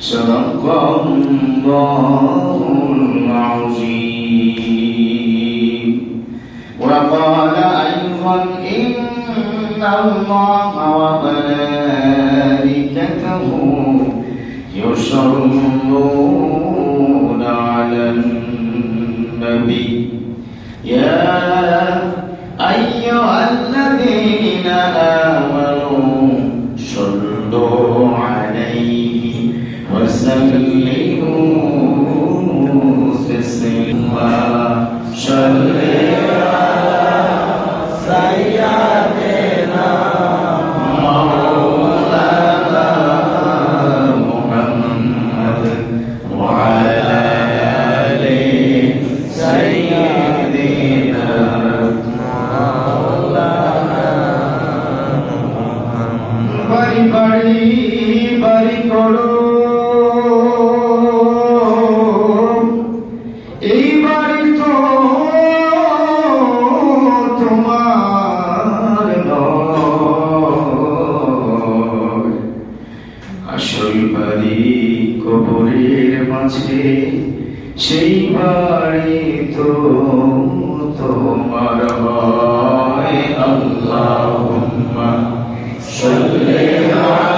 صدق الله العظيم. وقال أيضا إن الله وملائكته يصلون এই বাড়ি তো তোমার। আসল বাড়ি কবরের মাঝে সেই বাড়ি তো সাল্লি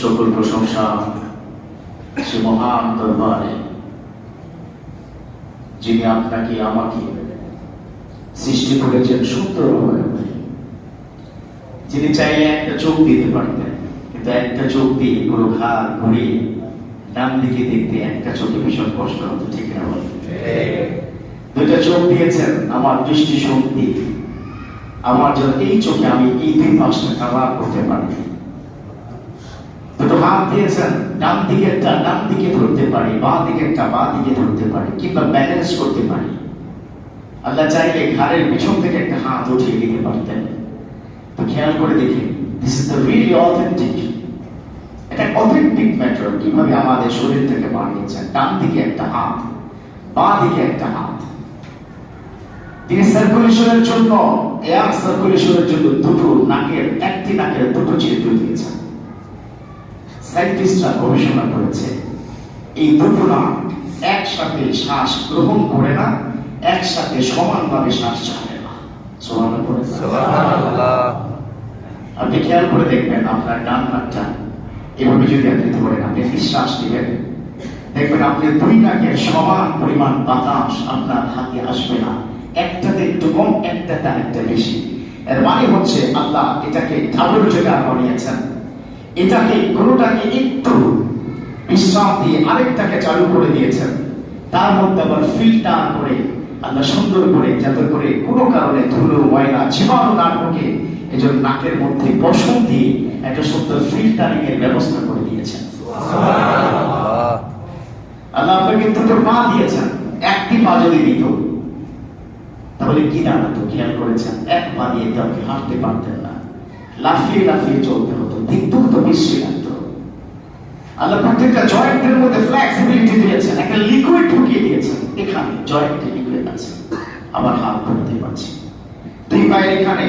সকল প্রশংসা সে মহান দরবারে যিনি আপনাকে আমাকে সৃষ্টি করেছেন সুন্দরভাবে যিনি চাইলে একটা চোখ দিতে পারতেন, কিন্তু একটা চোখ দিয়ে পুরো ঘাড় ঘুরিয়ে ডান দিকে দেখতে একটা চোখে ভীষণ কষ্ট হতো ঠিক না বলেন? দুইটা চোখ দিয়েছেন আমার দৃষ্টি শক্তি। আমার জন্য এই চোখে আমি এই দুই পাঁচটা কাবার করতে পারি। দুটো হাত দিয়েছেন ডান দিকে ডান দিকে ধরতে পারি বা দিকে একটা বা দিকে ধরতে পারি কিংবা ব্যালেন্স করতে পারি। আল্লাহ চাইলে ঘাড়ের পিছন থেকে একটা হাত উঠিয়ে দিতে পারতেন। তো খেয়াল করে দেখি this is the really authentic authentic matter কীভাবে আমাদের শরীর থেকে বানিয়েছেন ডান দিকে একটা হাত বা দিকে একটা হাত। তিনি সার্কুলেশনের জন্য এয়ার সার্কুলেশনের জন্য দুটো নাকের একটি নাকের দুটো ছিদ্র দিয়েছেন। সাইন্টিস্টরা গবেষণা করেছে এই দুটো নাক একসাথে শ্বাস গ্রহণ করে না একসাথে সমানভাবে শ্বাস ছাড়ে না। সমান করে আপনি খেয়াল করে দেখবেন আপনার ডান নাকটা এভাবে যদি আপনি ধরেন আপনি নিঃশ্বাস দিবেন। দেখবেন আপনি দুই নাকের সমান পরিমাণ বাতাস আপনার হাতে আসবে না। একটাতে একটু কম একটাতে আরেকটা বেশি। এর মানে হচ্ছে আল্লাহ এটাকে ডাবল জায়গা বানিয়েছেন। এটাকে কোনোটাকে একটু বিশ্রাম দিয়ে আরেকটাকে চালু করে দিয়েছেন। তার মধ্যে আবার ফিল্টার করে, আল্লাহ সুন্দর করে, যাতে করে কোনো কারণে ধুলো, ময়লা, জীবাণু না ঢোকে এজন্য নাকের মধ্যে পশম দিয়ে একটা সুন্দর ফিল্টারিং এর ব্যবস্থা করে দিয়েছেন। আল্লাহ আপনাকে দুটো পা দিয়েছেন। একটি পা যদি দিত, তাহলে কি দাঁড়াতো খেয়াল করেছেন? এক পা দিয়ে তো আপনি হাঁটতে পারতেন না। লাফিয়ে লাফিয়ে চলতে হতো। দিকটুক তো বিশ্রী লাগতো। আল্লাহ প্রত্যেকটা জয়েন্টের মধ্যে ফ্লেক্সিবিলিটি দিয়েছেন। একটা লিকুইড ঢুকিয়ে দিয়েছেন। এখানে জয়েন্টে লিকুইড আছে। আবার হাত ধরতে পারছি। দুই পায়ের এখানে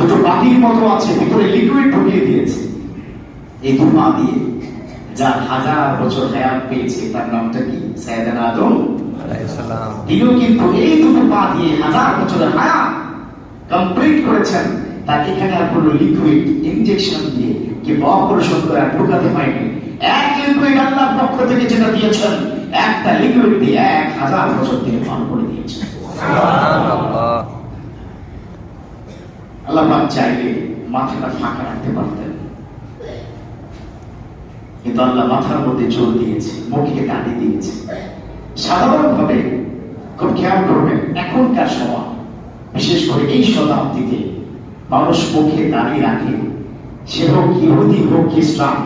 দুটো বাটির মতো আছে ভিতরে লিকুইড ঢুকিয়ে দিয়েছে। এই দু দিয়ে যার হাজার বছর হায়াত পেয়েছে তার নামটা কি? সাইদান আদম তিনিও কিন্তু এই দুটো পা দিয়ে হাজার বছরের হায়াত কমপ্লিট করেছেন। তার এখানে আর কোনো লিকুইড ইনজেকশন দিয়ে কি অপারেশন করে ঢুকাতে হয়নি। এক লিকুইড আল্লাহর পক্ষ থেকে যেটা দিয়েছেন একটা লিকুইড দিয়ে এক হাজার বছর তিনি পান করে দিয়েছেন। সুবহানাল্লাহ। আল্লাহ পাক চাইলে মাথাটা ফাঁকা রাখতে পারতেন। কিন্তু আল্লাহ মাথার মধ্যে জোর দিয়েছে মুখে দাঁড়িয়ে দিয়েছে। সাধারণভাবে খুব খেয়াল করবেন, এখনকার সময়, বিশেষ করে এই শতাব্দীতে, মানুষ মুখে দাঁড়িয়ে রাখে, সে হোক ইহুদি হোক খ্রিস্টান,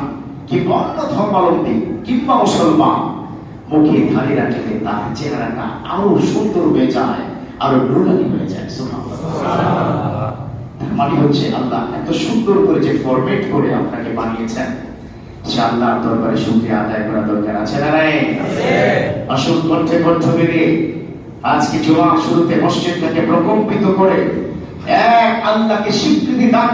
কিংবা অন্য ধর্মাবলম্বী, কিংবা মুসলমান, মুখে দাঁড়িয়ে রাখলে তার চেহারাটা আরও সুন্দর হয়ে যায়, আরও নুরানি হয়ে যায়। সুবহানাল্লাহ। মানে হচ্ছে আল্লাহ এত সুন্দর করে যে ফরমেট করে আপনাকে বানিয়েছেন, সে আল্লাহর দরবারে শুকরিয়া আদায় করা দরকার আছে না নাই? আসল কণ্ঠে কণ্ঠ বেঁধে আজকে জোয়া শুরুতে মসজিদটাকে প্রকম্পিত করে এক আল্লাহকে স্বীকৃতি দান